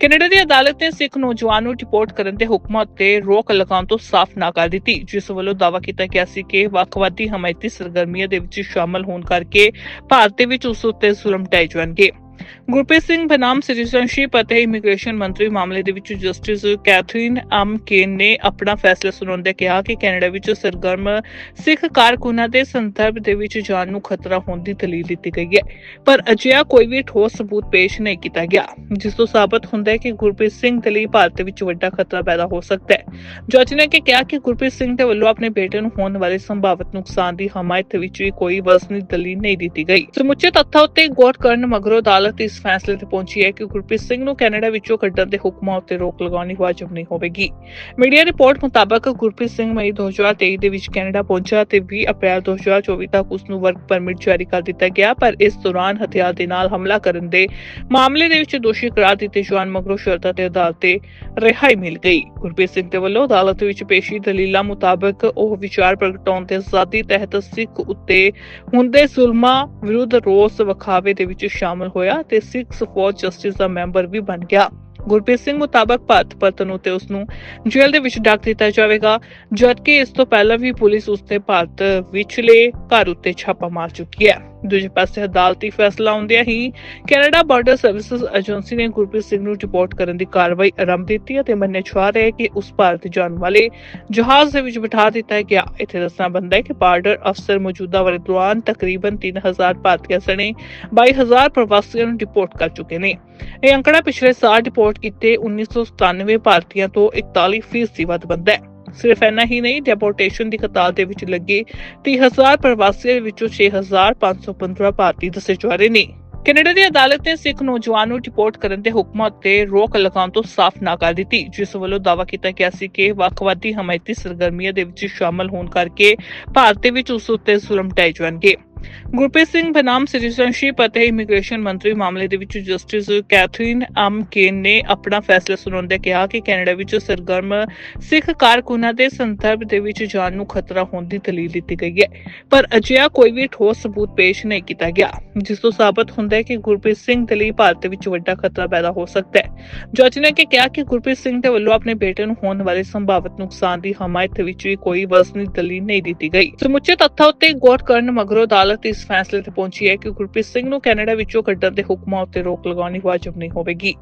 Canada ਦੀ ਅਦਾਲਤ ਨੇ ਸਿੱਖ ਨੌਜਵਾਨ ਨੂੰ ਡਿਪੋਰਟ ਕਰਨ ਦੇ ਹੁਕਮਾਂ ਉੱਤੇ ਰੋਕ ਲਗਾਉਣ ਤੋਂ ਸਾਫ਼ ਨਾ ਕਰ ਦਿੱਤੀ, ਜਿਸ ਵੱਲੋਂ ਦਾਅਵਾ ਕੀਤਾ ਗਿਆ ਸੀ ਕਿ ਵੱਖਵਾਦੀ ਹਮਾਇਤੀ ਸਰਗਰਮੀਆਂ ਦੇ ਵਿੱਚ ਸ਼ਾਮਲ ਹੋਣ ਕਰਕੇ ਭਾਰਤ ਦੇ ਵਿੱਚ ਉਸ ਉੱਤੇ ਜ਼ੁਲਮ ਢਾਏ ਜਾਣਗੇ। ਗੁਰਪ੍ਰੀਤ ਸਿੰਘ ਬਨਾਮ ਸਿਟੀਜ਼ਨਸ਼ਿਪ ਅਤੇ ਇਮੀਗ੍ਰੇਸ਼ਨ ਮੰਤਰੀ ਮਾਮਲੇ ਦੇ ਵਿੱਚ ਜਸਟਿਸ ਕੈਥਰੀਨ ਐਮ ਕੇਨ ਨੇ ਆਪਣਾ ਫੈਸਲਾ ਸੁਣਾਉਂਦੇ ਕਿਹਾ ਕਿ ਕੈਨੇਡਾ ਵਿੱਚ ਸਰਗਰਮ ਸਿੱਖ ਕਾਰਕੁਨਾਂ ਦੇ ਸੰਦਰਭ ਦੇ ਵਿੱਚ ਜਾਨ ਨੂੰ ਖਤਰਾ ਹੋਣ ਦੀ ਦਲੀਲ ਦਿੱਤੀ ਗਈ ਹੈ। ਪਰ ਅਜਿਹਾ ਕੋਈ ਵੀ ਠੋਸ ਸਬੂਤ ਪੇਸ਼ ਨਹੀਂ ਕੀਤਾ ਗਿਆ, ਜਿਸ ਤੋਂ ਸਾਬਤ ਹੁੰਦਾ ਹੈ ਕਿ ਗੁਰਪ੍ਰੀਤ ਸਿੰਘ ਦੇ ਲਈ ਭਾਰਤ ਦੇ ਵਿੱਚ ਵੱਡਾ ਖਤਰਾ ਪੈਦਾ ਹੋ ਸਕਦਾ ਹੈ। ਜੱਜ ਨੇ ਕਿਹਾ ਕਿ ਗੁਰਪ੍ਰੀਤ ਸਿੰਘ ਦੇ ਵੱਲੋਂ ਆਪਣੇ ਬੇਟੇ ਨੂੰ ਹੋਣ ਵਾਲੇ ਸੰਭਾਵਿਤ ਨੁਕਸਾਨ ਦੀ ਹਮਾਇਤ ਵਿੱਚ ਵੀ ਕੋਈ ਵਸਨੀ ਦਲੀਲ ਨਹੀਂ ਦਿੱਤੀ ਗਈ। ਸਮੁੱਚੇ ਤੱਥਾਂ ਉੱਤੇ ਗੌਰ ਕਰਨ ਮਗਰੋਂ ਅਦਾਲਤ ਇਸ ਫੈਸਲੇ ਤੇ ਪਹੁੰਚੀ ਹੈ ਕਿ ਗੁਰਪ੍ਰੀਤ ਸਿੰਘ ਨੂੰ ਕੈਨੇਡਾ ਵਿੱਚੋਂ ਕੱਢਣ ਦੇ ਹੁਕਮਾਂ ਉੱਤੇ ਰੋਕ ਲਗਾਉਣੀ ਵਾਜਬ ਨਹੀਂ ਹੋਵੇਗੀ। ਮੀਡੀਆ ਰਿਪੋਰਟ ਮੁਤਾਬਕ ਗੁਰਪ੍ਰੀਤ ਸਿੰਘ ਮਈ 2023 ਦੇ ਵਿੱਚ ਕੈਨੇਡਾ ਪਹੁੰਚਿਆ ਤੇ 20 ਅਪ੍ਰੈਲ 2024 ਤੱਕ ਉਸ ਨੂੰ ਵਰਕ ਪਰਮਿਟ ਜਾਰੀ ਕਰ ਦਿੱਤਾ ਗਿਆ, ਪਰ ਇਸ ਦੌਰਾਨ ਹਥਿਆਰ ਦੇ ਨਾਲ ਹਮਲਾ ਕਰਨ ਦੇ ਮਾਮਲੇ ਦੇ ਵਿੱਚ ਦੋਸ਼ੀ ਕਰਾਰ ਦਿੱਤੇ ਜਾਣ ਮਗਰੋਂ ਸ਼ਰਤਾਂ ਤੇ ਅਦਾਲਤ ਤੇ ਰਿਹਾਈ ਮਿਲ ਗਈ। ਗੁਰਪ੍ਰੀਤ ਸਿੰਘ ਦੇ ਵੱਲੋਂ ਅਦਾਲਤ ਵਿੱਚ ਪੇਸ਼ੀ ਦਲੀਲਾਂ ਮੁਤਾਬਕ ਉਹ ਵਿਚਾਰ ਪ੍ਰਗਟਾਉਣ ਤੇ ਆਜ਼ਾਦੀ ਤਹਿਤ ਸਿੱਖ ਉੱਤੇ ਹੁੰਦੇ ਜ਼ੁਲਮਾਂ ਵਿਰੁੱਧ ਰੋਸ ਵਿਖਾਵੇ ਦੇ ਵਿੱਚ ਸ਼ਾਮਲ ਹੋਇਆ। ਤੇ ਸਿੱਖ ਫੋਰ ਜਸਟਿਸ ਦਾ ਮੈਂਬਰ ਵੀ ਬਣ ਗਿਆ। ਗੁਰਪ੍ਰੀਤ ਸਿੰਘ ਮੁਤਾਬਕ ਭਾਰਤ ਪਤਨ ਉਤੇ ਉਸ ਨੂੰ ਜੇਲ੍ਹ ਦੇ ਵਿੱਚ ਡੱਕ ਦਿੱਤਾ ਜਾਵੇਗਾ, ਜਦਕਿ ਇਸ ਤੋਂ ਪਹਿਲਾਂ ਵੀ ਪੁਲਿਸ ਉਸ ਤੇ ਭਾਰਤ ਵਿਚਲੇ ਘਰ ਉੱਤੇ ਛਾਪਾ ਮਾਰ ਚੁੱਕੀ ਹੈ। ਦੂਜੇ ਪਾਸੇ ਅਦਾਲਤੀ ਫੈਸਲਾ ਆਉਂਦਿਆਂ ਹੀ ਕੈਨੇਡਾ ਬਾਰਡਰ ਸਰਵਿਸਿਜ਼ ਏਜੰਸੀ ਨੇ ਗੁਰਪ੍ਰੀਤ ਸਿੰਘ ਨੂੰ ਰਿਪੋਰਟ ਕਰਨ ਦੀ ਕਾਰਵਾਈ ਆਰੰਭ ਦਿੱਤੀ ਹੈ ਮੰਨੇ ਛੁਆ ਰਿਹਾ ਕਿ ਉਸ ਭਾਰਤ ਜਾਣ ਵਾਲੇ ਜਹਾਜ਼ ਦੇ ਵਿੱਚ ਬਿਠਾ ਦਿੱਤਾ ਗਿਆ ਇੱਥੇ ਦੱਸਣਾ ਬੰਦਾ ਹੈ ਕਿ ਬਾਰਡਰ ਅਫਸਰ ਮੌਜੂਦਾ ਵਰੇ ਦੌਰਾਨ ਤਕਰੀਬਨ 3000 ਭਾਰਤੀਆਂ ਸਣੇ 22000 ਪ੍ਰਵਾਸੀਆਂ ਨੂੰ ਰਿਪੋਰਟ ਕਰ ਚੁੱਕੇ ਨੇ। ਇਹ ਅੰਕੜਾ ਪਿਛਲੇ ਸਾਲ ਰਿਪੋਰਟ ਕੀਤੇ 1997 ਭਾਰਤੀਆਂ ਤੋਂ 41% ਵੱਧ ਬੰਦਾ ਹੈ। ਸਿਰਫ ਇੰਨਾ ਹੀ ਨਹੀਂ ਡਿਪੋਰਟੇਸ਼ਨ ਦੀ ਕਤਾਰ ਦੇ ਵਿੱਚ ਲੱਗੇ 30000 ਪ੍ਰਵਾਸੀਆਂ ਵਿੱਚੋਂ 6515 ਭਾਰਤੀ ਦੱਸੇ ਜਾ ਰਹੇ ਨੇ। ਕੈਨੇਡਾ ਦੀ ਅਦਾਲਤ ਨੇ ਸਿੱਖ ਨੌਜਵਾਨ ਨੂੰ ਡਿਪੋਰਟ ਕਰਨ ਦੇ ਹੁਕਮਾਂ ਉੱਤੇ ਰੋਕ ਲਗਾਉਣ ਤੋਂ ਸਾਫ਼ ਨਾ ਕਰ ਦਿੱਤੀ, ਜਿਸ ਵੱਲੋਂ ਦਾਵਾ ਕੀਤਾ ਗਿਆ ਸੀ ਕਿ ਵੱਖਵਾਦੀ ਹਮਾਇਤੀ ਸਰਗਰਮੀਆਂ ਦੇ ਵਿੱਚ ਸ਼ਾਮਲ ਹੋਣ ਕਰਕੇ ਭਾਰਤ ਦੇ ਵਿੱਚ ਉਸ ਉੱਤੇ ਜ਼ੁਲਮ ਟਾਏ ਜਾਣਗੇ। ਗੁਰਪ੍ਰੀਤ ਸਿੰਘ ਬਨਾਮ ਸਿਟੀਜ਼ਨਸ਼ਿਪ ਅਤੇ ਇਮੀਗ੍ਰੇਸ਼ਨ ਮੰਤਰੀ ਮਾਮਲੇ ਦੇ ਵਿੱਚ ਜਸਟਿਸ ਕੈਥਰੀਨ ਐਮ ਕੇਨ ਨੇ ਆਪਣਾ ਫੈਸਲਾ ਸੁਣਾਉਂਦੇ ਕਿਹਾ ਕਿ ਕੈਨੇਡਾ ਵਿੱਚ ਸਰਗਰਮ ਸਿੱਖ ਕਾਰਕੁਨਾਂ ਦੇ ਸੰਦਰਭ ਦੇ ਵਿੱਚ ਜਾਨ ਨੂੰ ਖਤਰਾ ਹੋਣ ਦੀ ਦਲੀਲ ਦਿੱਤੀ ਗਈ ਹੈ। ਪਰ ਅਜਿਹਾ ਕੋਈ ਵੀ ਠੋਸ ਸਬੂਤ ਪੇਸ਼ ਨਹੀਂ ਕੀਤਾ ਗਿਆ, ਜਿਸ ਤੋਂ ਸਾਬਤ ਹੁੰਦਾ ਹੈ ਕਿ ਗੁਰਪ੍ਰੀਤ ਸਿੰਘ ਦੇ ਲਈ ਭਾਰਤ ਦੇ ਵਿੱਚ ਵੱਡਾ ਖਤਰਾ ਪੈਦਾ ਹੋ ਸਕਦਾ ਹੈ। ਜੱਜ ਨੇ ਕਿਹਾ ਕਿ ਗੁਰਪ੍ਰੀਤ ਸਿੰਘ ਦੇ ਵੱਲੋਂ ਆਪਣੇ ਬੇਟੇ ਨੂੰ ਹੋਣ ਵਾਲੇ ਸੰਭਾਵਿਤ ਨੁਕਸਾਨ ਦੀ ਹਮਾਇਤ ਵਿੱਚ ਕੋਈ ਵਸਨੀ ਦਲੀਲ ਨਹੀਂ ਦਿੱਤੀ ਗਈ। ਸਮੁੱਚੇ ਤੱਥਾਂ ਉੱਤੇ ਗੌਰ ਕਰਨ ਮਗਰੋਂ ਅਦਾਲਤ ਇਸ ਫੈਸਲੇ ਤੇ ਪਹੁੰਚੀ ਹੈ ਕਿ ਗੁਰਪ੍ਰੀਤ ਸਿੰਘ ਨੂੰ ਕੈਨੇਡਾ ਵਿੱਚੋਂ ਕੱਢਣ ਦੇ ਹੁਕਮਾਂ ਉੱਤੇ ਰੋਕ ਲਗਾਉਣੀ ਵਾਜਬ ਨਹੀਂ ਹੋਵੇਗੀ।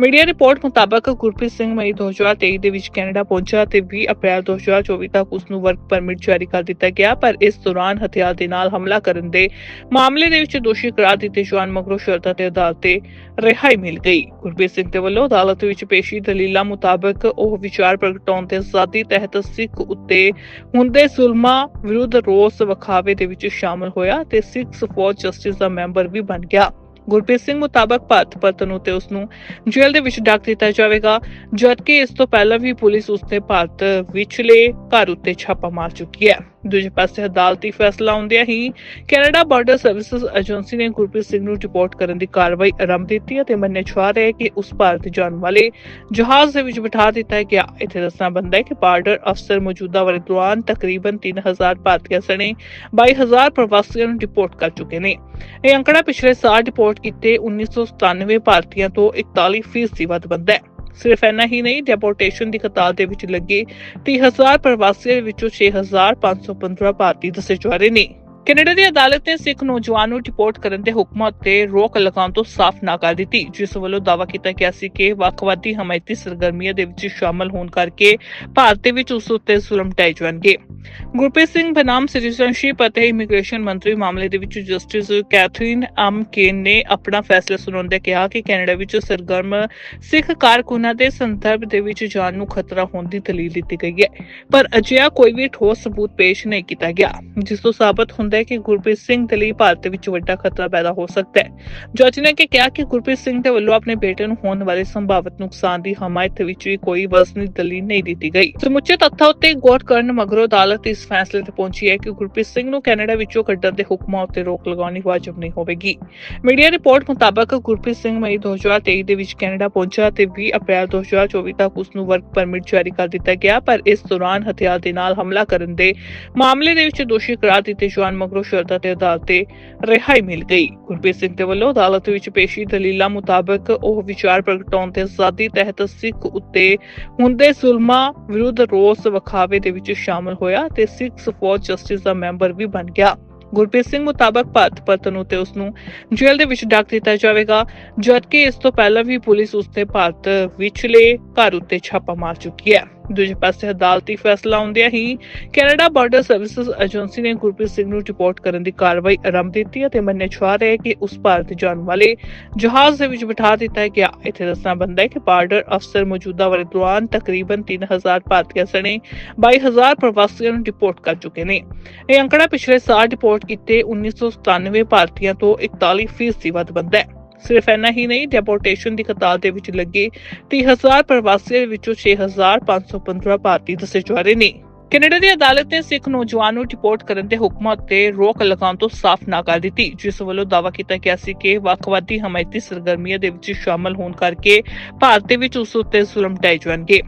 ਮੀਡੀਆ ਰਿਪੋਰਟ ਮੁਤਾਬਕ ਗੁਰਪ੍ਰੀਤ ਸਿੰਘ ਮਈ 2023 ਦੇ ਵਿੱਚ ਕੈਨੇਡਾ ਪਹੁੰਚਿਆ ਤੇ 20 ਅਪ੍ਰੈਲ 2024 ਤੱਕ ਉਸ ਨੂੰ ਵਰਕ ਪਰਮਿਟ ਜਾਰੀ ਕਰ ਦਿੱਤਾ ਗਿਆ, ਪਰ ਇਸ ਦੌਰਾਨ ਹਥਿਆਰ ਦੇ ਨਾਲ ਹਮਲਾ ਕਰਨ ਦੇ ਮਾਮਲੇ ਦੇ ਵਿੱਚ ਦੋਸ਼ੀ ਕਰਾਰ ਦਿੱਤੇ ਜਾਣ ਮਗਰੋਂ ਸ਼ਰਤਾਂ ਤੇ ਅਦਾਲਤ ਤੇ ਰਿਹਾਈ ਮਿਲ ਗਈ। ਗੁਰਪ੍ਰੀਤ ਸਿੰਘ ਦੇ ਵੱਲੋਂ ਅਦਾਲਤ ਵਿੱਚ ਪੇਸ਼ੀ ਦਲੀਲਾਂ ਮੁਤਾਬਕ ਉਹ ਵਿਚਾਰ ਪ੍ਰਗਟਾਉਣ ਤੇ ਆਜ਼ਾਦੀ ਤਹਿਤ ਸਿੱਖ ਉੱਤੇ ਹੁੰਦੇ ਜ਼ੁਲਮਾਂ ਵਿਰੁੱਧ ਰੋਸ ਵਿਖਾਵੇ ਦੇ ਵਿੱਚ ਸ਼ਾਮਲ ਹੋਇਆ ਤੇ ਸਿੱਖ ਫੋਰ ਜਸਟਿਸ ਦਾ ਮੈਂਬਰ ਵੀ ਬਣ ਗਿਆ। ਗੁਰਪ੍ਰੀਤ ਸਿੰਘ ਮੁਤਾਬਕ ਭਾਰਤ ਪਰਤਨ ਉਤੇ ਉਸ ਨੂੰ ਜੇਲ੍ਹ ਦੇ ਵਿੱਚ ਡੱਕ ਦਿੱਤਾ ਜਾਵੇਗਾ, ਜਦਕਿ ਇਸ ਤੋਂ ਪਹਿਲਾਂ ਵੀ ਪੁਲਿਸ ਉਸ ਤੇ ਭਾਰਤ ਵਿਚਲੇ ਘਰ ਉੱਤੇ ਛਾਪਾ ਮਾਰ ਚੁੱਕੀ ਹੈ। ਦੂਜੇ ਪਾਸੇ ਅਦਾਲਤੀ ਫੈਸਲਾ ਆਉਂਦਿਆਂ ਹੀ ਕੈਨੇਡਾ ਬਾਰਡਰ ਸਰਵਿਸਿਜ਼ ਏਜੰਸੀ ਨੇ ਗੁਰਪ੍ਰੀਤ ਸਿੰਘ ਨੂੰ ਰਿਪੋਰਟ ਕਰਨ ਦੀ ਕਾਰਵਾਈ ਆਰੰਭ ਦਿੱਤੀ ਹੈ ਮੰਨੇ ਛੁਆ ਰਿਹਾ ਹੈ ਕਿ ਉਸ ਭਾਰਤ ਜਾਣ ਵਾਲੇ ਜਹਾਜ਼ ਦੇ ਵਿੱਚ ਬਿਠਾ ਦਿੱਤਾ ਗਿਆ। ਇੱਥੇ ਦੱਸਣਾ ਬੰਦਾ ਹੈ ਕਿ ਬਾਰਡਰ ਅਫਸਰ ਮੌਜੂਦਾ ਵਰੇ ਦੌਰਾਨ ਤਕਰੀਬਨ 3000 ਭਾਰਤੀਆਂ ਸਣੇ 22000 ਪ੍ਰਵਾਸੀਆਂ ਨੂੰ ਰਿਪੋਰਟ ਕਰ ਚੁੱਕੇ ਨੇ। ਇਹ ਅੰਕੜਾ ਪਿਛਲੇ ਸਾਲ ਰਿਪੋਰਟ ਕੀਤੇ 1997 ਭਾਰਤੀਆਂ ਤੋਂ 41% ਵੱਧ ਬੰਦਾ ਹੈ। ਸਿਰਫ ਇੰਨਾ ਹੀ ਨਹੀਂ ਡਿਪੋਰਟੇਸ਼ਨ ਦੀ ਕਤਾਰ ਦੇ ਵਿੱਚ ਲੱਗੇ 30000 ਪ੍ਰਵਾਸੀਆਂ ਦੇ ਵਿੱਚੋਂ 6515 ਭਾਰਤੀ ਦੱਸੇ ਜਾ ਰਹੇ ਨੇ। ਕੈਨੇਡਾ ਦੀ ਅਦਾਲਤ ਨੇ ਸਿੱਖ ਨੌਜਵਾਨ ਨੂੰ ਡਿਪੋਰਟ ਕਰਨ ਦੇ ਹੁਕਮਾਂ ਉੱਤੇ ਰੋਕ ਲਗਾਉਣ ਤੋਂ ਸਾਫ਼ ਨਾਕਾਰ ਦਿੱਤੀ, ਜਿਸ ਵੱਲੋਂ ਦਾਅਵਾ ਕੀਤਾ ਗਿਆ ਸੀ ਕਿ ਵੱਖਵਾਦੀ ਹਮਾਇਤੀ ਸਰਗਰਮੀਆਂ ਦੇ ਵਿੱਚ ਸ਼ਾਮਲ ਹੋਣ ਕਰਕੇ ਭਾਰਤ ਦੇ ਵਿੱਚ ਉਸ ਉੱਤੇ ਜ਼ੁਲਮ ਢਾਏ ਜਾਣਗੇ। ਗੁਰਪ੍ਰੀਤ ਸਿੰਘ ਬਨਾਮ, ਸਿਟੀਜ਼ਨਸ਼ਿਪ ਅਤੇ ਇਮੀਗ੍ਰੇਸ਼ਨ ਮੰਤਰੀ ਮਾਮਲੇ ਦੇ ਵਿੱਚ ਜਸਟਿਸ ਕੈਥਰੀਨ ਐਮ ਕੇਨ ਨੇ ਆਪਣਾ ਫੈਸਲਾ ਸੁਣਾਉਂਦੇ ਕਿਹਾ ਕਿ ਕੈਨੇਡਾ ਵਿੱਚ ਸਰਗਰਮ ਸਿੱਖ ਕਾਰਕੁਨਾਂ ਦੇ ਸੰਦਰਭ ਦੇ ਵਿੱਚ ਜਾਨ ਨੂੰ ਖਤਰਾ ਹੋਣ ਦੀ ਦਲੀਲ ਦਿੱਤੀ ਗਈ ਹੈ, ਪਰ ਅਜਿਹਾ ਕੋਈ ਵੀ ਠੋਸ ਸਬੂਤ ਪੇਸ਼ ਨਹੀਂ ਕੀਤਾ ਗਿਆ, ਜਿਸ ਤੋਂ ਸਾਬਤ ਹੁੰਦਾ ਹੈ ਕਿ ਗੁਰਪ੍ਰੀਤ ਸਿੰਘ ਦੇ ਲਈ ਭਾਰਤ ਦੇ ਵਿੱਚ ਵੱਡਾ ਖਤਰਾ ਪੈਦਾ ਹੋ ਸਕਦਾ ਹੈ। ਜੱਜ ਨੇ ਕਿ ਕਿਹਾ ਕਿ ਗੁਰਪ੍ਰੀਤ ਸਿੰਘ ਦੇ ਵੱਲੋਂ ਆਪਣੇ ਬੇਟੇ ਨੂੰ ਹੋਣ ਵਾਲੇ ਸੰਭਾਵਿਤ ਨੁਕਸਾਨ ਦੀ ਹਮਾਇਤ ਵਿੱਚ ਵੀ ਕੋਈ ਵਸਨੀ ਦਲੀਲ ਨਹੀਂ ਦਿੱਤੀ ਗਈ। ਸਮੁੱਚੇ ਤੱਥਾਂ ਉੱਤੇ ਗੌਰ ਕਰਨ ਮਗਰੋਂ ਅਦਾਲਤ ਇਸ ਫੈਸਲੇ ਤੇ ਪਹੁੰਚੀ ਹੈ ਕਿ ਗੁਰਪ੍ਰੀਤ ਸਿੰਘ ਨੂੰ ਕੈਨੇਡਾ ਵਿੱਚੋਂ ਕੱਢਣ ਦੇ ਹੁਕਮਾਂ ਉੱਤੇ ਰੋਕ ਲਗਾਉਣੀ ਵਾਜਬ ਨਹੀਂ ਹੋਵੇਗੀ। ਮੀਡੀਆ ਰਿਪੋਰਟ ਮੁਤਾਬਕ ਗੁਰਪ੍ਰੀਤ ਸਿੰਘ ਮਈ 2023 ਦੇ ਵਿੱਚ ਕੈਨੇਡਾ ਪਹੁੰਚਿਆ ਤੇ 20 ਅਪ੍ਰੈਲ 2024 ਤੱਕ ਉਸ ਨੂੰ ਵਰਕ ਪਰਮਿਟ ਜਾਰੀ ਕਰ ਦਿੱਤਾ ਗਿਆ, ਪਰ ਇਸ ਦੌਰਾਨ ਹਥਿਆਰ ਦੇ ਨਾਲ ਹਮਲਾ ਕਰਨ ਦੇ ਮਾਮਲੇ ਦੇ ਵਿੱਚ ਦੋਸ਼ੀ ਕਰਾਰ ਦਿੱਤੇ ਜਾਣ ਮਗਰੋਂ ਸ਼ਰਧਾ ਤੇ ਅਦਾਲਤ ਤੇ ਰਿਹਾਈ ਮਿਲ ਗਈ। ਗੁਰਪ੍ਰੀਤ ਸਿੰਘ ਦੇ ਵੱਲੋਂ ਅਦਾਲਤ ਵਿੱਚ ਪੇਸ਼ੀ ਦਲੀਲਾਂ ਮੁਤਾਬਕ ਉਹ ਵਿਚਾਰ ਪ੍ਰਗਟਾਉਣ ਤੇ ਆਜ਼ਾਦੀ ਤਹਿਤ ਸਿੱਖ ਉੱਤੇ ਹੁੰਦੇ ਜ਼ੁਲਮਾਂ ਵਿਰੁੱਧ ਰੋਸ ਵਿਖਾਵੇ ਦੇ ਵਿੱਚ ਸ਼ਾਮਲ ਹੋਇਆ ਤੇ ਸਿੱਖ ਫੌਜ ਜਸਟਿਸ ਦਾ ਮੈਂਬਰ ਵੀ ਬਣ ਗਿਆ। ਗੁਰਪ੍ਰੀਤ ਸਿੰਘ ਮੁਤਾਬਕ ਭਾਰਤ ਪਤਨ ਉਤੇ ਉਸ ਨੂੰ ਜੇਲ੍ਹ ਦੇ ਵਿੱਚ ਡੱਕ ਦਿੱਤਾ ਜਾਵੇਗਾ, ਜਦਕਿ ਇਸ ਤੋਂ ਪਹਿਲਾਂ ਵੀ ਪੁਲਿਸ ਉਸ ਤੇ ਭਾਰਤ ਵਿਚਲੇ ਘਰ ਉੱਤੇ ਛਾਪਾ ਮਾਰ ਚੁੱਕੀ ਹੈ। ਦੂਜੇ ਪਾਸੇ ਅਦਾਲਤੀ ਫੈਸਲਾ ਆਉਂਦਿਆਂ ਹੀ ਕੈਨੇਡਾ ਬਾਰਡਰ ਸਰਵਿਸਿਜ਼ ਏਜੰਸੀ ਨੇ ਗੁਰਪ੍ਰੀਤ ਸਿੰਘ ਨੂੰ ਰਿਪੋਰਟ ਕਰਨ ਦੀ ਕਾਰਵਾਈ ਆਰੰਭ ਦਿੱਤੀ ਹੈ ਤੇ ਮੰਨਿਆ ਰਿਹਾ ਕਿ ਉਸ ਭਾਰਤ ਜਾਣ ਵਾਲੇ ਜਹਾਜ਼ ਦੇ ਵਿੱਚ ਬਿਠਾ ਦਿੱਤਾ ਗਿਆ ਇੱਥੇ ਦੱਸਣਾ ਬੰਦਾ ਹੈ ਕਿ ਬਾਰਡਰ ਅਫਸਰ ਮੌਜੂਦਾ ਵਰੇ ਦੌਰਾਨ ਤਕਰੀਬਨ 3000 ਭਾਰਤੀਆਂ ਸਣੇ 22000 ਪ੍ਰਵਾਸੀਆਂ ਨੂੰ ਰਿਪੋਰਟ ਕਰ ਚੁੱਕੇ ਨੇ। ਇਹ ਅੰਕੜਾ ਪਿਛਲੇ ਸਾਲ ਰਿਪੋਰਟ ਕੀਤੇ 1997 ਭਾਰਤੀਆਂ ਤੋਂ 41% ਵੱਧ ਬੰਦਾ ਹੈ। ਸਿਰਫ ਇੰਨਾ ਹੀ ਨਹੀਂ ਡਿਪੋਰਟੇਸ਼ਨ ਦੀ ਕਤਾਰ ਦੇ ਵਿੱਚ ਲੱਗੇ 30000 ਪ੍ਰਵਾਸੀਆਂ ਵਿੱਚੋਂ 6515 ਭਾਰਤੀ ਦੱਸੇ ਜਾ ਰਹੇ ਨੇ। ਕੈਨੇਡਾ ਦੀ ਅਦਾਲਤ ਨੇ ਸਿੱਖ ਨੌਜਵਾਨ ਨੂੰ ਡਿਪੋਰਟ ਕਰਨ ਦੇ ਹੁਕਮਾਂ ਤੇ ਰੋਕ ਲਗਾਉਣ ਤੋਂ ਸਾਫ਼ ਨਾ ਕਰ ਦਿੱਤੀ, ਜਿਸ ਵੱਲੋਂ ਦਾਵਾ ਕੀਤਾ ਗਿਆ ਸੀ ਕਿ ਵੱਖਵਾਦੀ ਹਮਾਇਤੀ ਸਰਗਰਮੀਆਂ ਦੇ ਵਿੱਚ ਸ਼ਾਮਲ ਹੋਣ ਕਰਕੇ ਭਾਰਤ ਦੇ ਵਿੱਚ ਉਸ ਉੱਤੇ ਜ਼ੁਲਮ ਢਾਏ ਜਾਣਗੇ।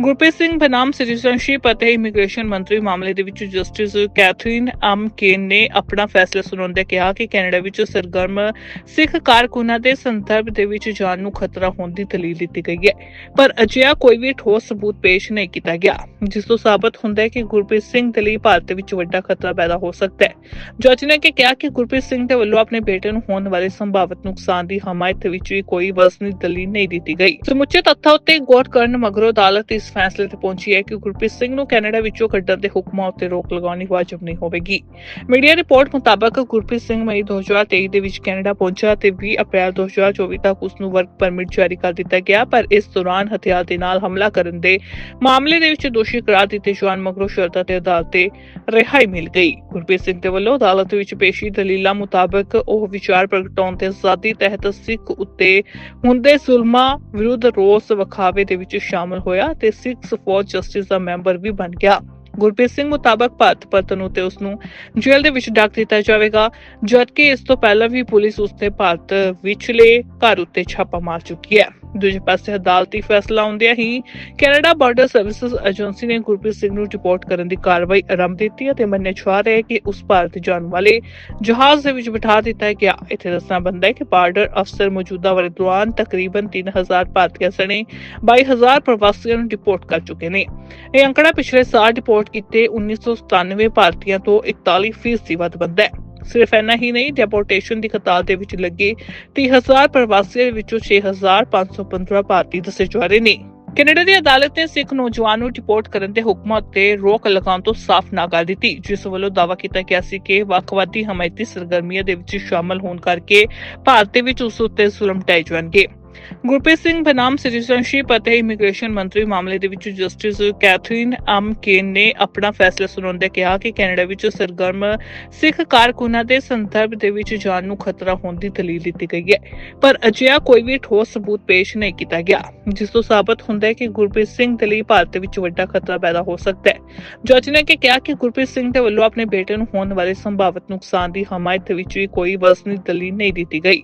ਗੁਰਪ੍ਰੀਤ ਸਿੰਘ ਬਨਾਮ ਸਿਟੀਜ਼ਨਸ਼ਿਪ ਅਤੇ ਇਮੀਗ੍ਰੇਸ਼ਨ ਮੰਤਰੀ ਮਾਮਲੇ ਦੇ ਵਿੱਚ ਜਸਟਿਸ ਕੈਥਰੀਨ ਐਮ ਕੇਨ ਨੇ ਆਪਣਾ ਫੈਸਲਾ ਸੁਣਾਉਂਦੇ ਕਿਹਾ ਕਿ ਕੈਨੇਡਾ ਵਿੱਚ ਸਰਗਰਮ ਸਿੱਖ ਕਾਰਕੁਨਾਂ ਦੇ ਸੰਦਰਭ ਦੇ ਵਿੱਚ ਜਾਨ ਨੂੰ ਖਤਰਾ ਹੋਣ ਦੀ ਦਲੀਲ ਦਿੱਤੀ ਗਈ ਹੈ। ਪਰ ਅਜਿਹਾ ਕੋਈ ਵੀ ਠੋਸ ਸਬੂਤ ਪੇਸ਼ ਨਹੀਂ ਕੀਤਾ ਗਿਆ, ਜਿਸ ਤੋਂ ਸਾਬਤ ਹੁੰਦਾ ਹੈ ਕਿ ਗੁਰਪ੍ਰੀਤ ਸਿੰਘ ਦੇ ਲਈ ਭਾਰਤ ਵਿੱਚ ਵੱਡਾ ਖਤਰਾ ਪੈਦਾ ਹੋ ਸਕਦਾ ਹੈ। ਜੱਜ ਨੇ ਕਿ ਕਿਹਾ ਕਿ ਗੁਰਪ੍ਰੀਤ ਸਿੰਘ ਦੇ ਵੱਲੋਂ ਆਪਣੇ ਬੇਟੇ ਨੂੰ ਹੋਣ ਵਾਲੇ ਸੰਭਾਵਿਤ ਨੁਕਸਾਨ ਦੀ ਹਮਾਇਤ ਵਿੱਚ ਵੀ ਕੋਈ ਵਸਨੀ ਦਲੀਲ ਨਹੀਂ ਦਿੱਤੀ ਗਈ। ਸਮੁੱਚੇ ਤੱਥਾਂ ਉੱਤੇ ਗੌਰ ਕਰਨ ਮਗਰੋਂ ਅਦਾਲਤ ਇਸ ਫੈਸਲੇ ਤੇ ਪਹੁੰਚੀ ਹੈ ਕਿ ਗੁਰਪ੍ਰੀਤ ਸਿੰਘ ਨੂੰ ਕੈਨੇਡਾ ਵਿੱਚੋਂ ਕੱਢਣ ਦੇ ਹੁਕਮਾਂ ਉੱਤੇ ਰੋਕ ਲਗਾਉਣੀ ਵਾਜਬ ਨਹੀਂ ਹੋਵੇਗੀ। ਮੀਡੀਆ ਰਿਪੋਰਟ ਮੁਤਾਬਕ ਗੁਰਪ੍ਰੀਤ ਸਿੰਘ ਮਈ 2023 ਦੇ ਵਿੱਚ ਕੈਨੇਡਾ ਪਹੁੰਚਿਆ ਤੇ 20 ਅਪ੍ਰੈਲ 2024 ਤੱਕ ਉਸ ਨੂੰ ਵਰਕ ਪਰਮਿਟ ਜਾਰੀ ਕਰ ਦਿੱਤਾ ਗਿਆ, ਪਰ ਇਸ ਦੌਰਾਨ ਹਥਿਆਰ ਦੇ ਨਾਲ ਹਮਲਾ ਕਰਨ ਦੇ ਮਾਮਲੇ ਦੇ ਵਿੱਚ ਦੋਸ਼ੀ ਕਰਾਰ ਦਿੱਤੇ ਜਾਣ ਮਗਰੋਂ ਸ਼ਰਧਾ ਤੇ ਅਦਾਲਤ ਤੇ ਰਿਹਾਈ ਮਿਲ ਗਈ। ਗੁਰਪ੍ਰੀਤ ਸਿੰਘ ਦੇ ਵੱਲੋਂ ਅਦਾਲਤ ਵਿੱਚ ਪੇਸ਼ੀ ਦਲੀਲਾਂ ਮੁਤਾਬਕ ਉਹ ਵਿਚਾਰ ਪ੍ਰਗਟਾਉਣ ਤੇ ਆਜ਼ਾਦੀ ਤਹਿਤ ਸਿੱਖ ਉੱਤੇ ਹੁੰਦੇ ਜ਼ੁਲਮਾਂ ਵਿਰੁੱਧ ਰੋਸ ਵਿਖਾਵੇ ਦੇ ਵਿੱਚ ਸ਼ਾਮਲ ਹੋਇਆ ਤੇ ਸਿੱਖ ਫੌਜ ਜਸਟਿਸ ਦਾ ਮੈਂਬਰ ਵੀ ਬਣ ਗਿਆ। ਗੁਰਪ੍ਰੀਤ ਸਿੰਘ ਮੁਤਾਬਕ ਭਾਰਤ ਪਤਨ ਉਤੇ ਉਸ ਨੂੰ ਜੇਲ੍ਹ ਦੇ ਵਿੱਚ ਡੱਕ ਦਿੱਤਾ ਜਾਵੇਗਾ, ਜਦਕਿ ਇਸ ਤੋਂ ਪਹਿਲਾਂ ਵੀ ਪੁਲਿਸ ਉਸ ਤੇ ਭਾਰਤ ਵਿਚਲੇ ਘਰ ਉੱਤੇ ਛਾਪਾ ਮਾਰ ਚੁੱਕੀ ਹੈ। ਦੂਜੇ ਪਾਸੇ ਅਦਾਲਤੀ ਫੈਸਲਾ ਆਉਂਦਿਆਂ ਹੀ ਕੈਨੇਡਾ ਬਾਰਡਰ ਸਰਵਿਸਿਜ਼ ਏਜੰਸੀ ਨੇ ਗੁਰਪ੍ਰੀਤ ਸਿੰਘ ਨੂੰ ਰਿਪੋਰਟ ਕਰਨ ਦੀ ਕਾਰਵਾਈ ਆਰੰਭ ਦਿੱਤੀ ਹੈ ਤੇ ਮੰਨਿਆ ਜਾ ਰਿਹਾ ਕਿ ਉਸ ਭਾਰਤ ਜਾਣ ਵਾਲੇ ਜਹਾਜ਼ ਦੇ ਵਿੱਚ ਬਿਠਾ ਦਿੱਤਾ ਗਿਆ। ਇੱਥੇ ਦੱਸਣਾ ਬੰਦਾ ਹੈ ਕਿ ਬਾਰਡਰ ਅਫਸਰ ਮੌਜੂਦਾ ਵਰੇ ਦੌਰਾਨ ਤਕਰੀਬਨ 3000 ਭਾਰਤੀਆਂ ਸਣੇ 22000 ਪ੍ਰਵਾਸੀਆਂ ਨੂੰ ਰਿਪੋਰਟ ਕਰ ਚੁੱਕੇ ਨੇ। ਇਹ ਅੰਕੜਾ ਪਿਛਲੇ ਸਾਲ ਰਿਪੋਰਟ ਕੀਤੇ 1997 ਭਾਰਤੀਆਂ ਤੋਂ 41% ਵੱਧ ਬੰਦਾ ਹੈ। ਸਿਰਫ ਇੰਨਾ ਹੀ ਨਹੀਂ, ਡਿਪੋਰਟੇਸ਼ਨ ਦੀ ਕਤਾਰ ਦੇ ਵਿੱਚ ਲੱਗੇ 30000 ਪ੍ਰਵਾਸੀਆਂ ਵਿੱਚੋਂ 6515 ਭਾਰਤੀ ਦੱਸੇ ਜਾ ਰਹੇ ਨੇ। ਕੈਨੇਡਾ ਦੀ ਅਦਾਲਤ ਨੇ ਸਿੱਖ ਨੌਜਵਾਨ ਨੂੰ ਡਿਪੋਰਟ ਕਰਨ ਦੇ ਹੁਕਮਾਂ ਉੱਤੇ ਰੋਕ ਲਗਾਉਣ ਤੋਂ ਸਾਫ਼ ਨਾ ਕਰ ਦਿੱਤੀ, ਜਿਸ ਵੱਲੋਂ ਦਾਅਵਾ ਕੀਤਾ ਗਿਆ ਸੀ ਕਿ ਵੱਖਵਾਦੀ ਹਮਾਇਤੀ ਸਰਗਰਮੀਆਂ ਦੇ ਵਿੱਚ ਸ਼ਾਮਲ ਹੋਣ ਕਰਕੇ ਭਾਰਤ ਦੇ ਵਿੱਚ ਉਸ ਉੱਤੇ ਜ਼ੁਲਮ ਢਾਏ ਜਾਣਗੇ। ਗੁਰਪ੍ਰੀਤ ਸਿੰਘ ਬਨਾਮ ਸਿਟੀਜ਼ਨਸ਼ਿਪ ਅਤੇ ਇਮੀਗ੍ਰੇਸ਼ਨ ਮੰਤਰੀ ਮਾਮਲੇ ਦੇ ਵਿੱਚ ਜਸਟਿਸ ਕੈਥਰੀਨ ਐਮ ਕੇਨ ਨੇ ਆਪਣਾ ਫੈਸਲਾ ਸੁਣਾਉਂਦੇ ਕਿਹਾ ਕਿ ਕੈਨੇਡਾ ਵਿੱਚ ਸਰਗਰਮ ਸਿੱਖ ਕਾਰਕੁਨਾਂ ਦੇ ਸੰਦਰਭ ਦੇ ਵਿੱਚ ਜਾਨ ਨੂੰ ਖਤਰਾ ਹੋਣ ਦੀ ਦਲੀਲ ਦਿੱਤੀ ਗਈ ਹੈ, ਪਰ ਅਜਿਹਾ ਕੋਈ ਵੀ ਠੋਸ ਸਬੂਤ ਪੇਸ਼ ਨਹੀਂ ਕੀਤਾ ਗਿਆ, ਜਿਸ ਤੋਂ ਸਾਬਤ ਹੁੰਦਾ ਹੈ ਕਿ ਗੁਰਪ੍ਰੀਤ ਸਿੰਘ ਦੇ ਲਈ ਭਾਰਤ ਵਿੱਚ ਵੱਡਾ ਖਤਰਾ ਪੈਦਾ ਹੋ ਸਕਦਾ ਹੈ। ਜੱਜ ਨੇ ਕਿਹਾ ਕਿ ਗੁਰਪ੍ਰੀਤ ਸਿੰਘ ਦੇ ਵੱਲੋਂ ਆਪਣੇ ਬੇਟੇ ਨੂੰ ਹੋਣ ਵਾਲੇ ਸੰਭਾਵਿਤ ਨੁਕਸਾਨ ਦੀ ਹਮਾਇਤ ਵਿੱਚ ਵੀ ਕੋਈ ਵਸਨੀ ਦਲੀਲ ਨਹੀਂ ਦਿੱਤੀ ਗਈ।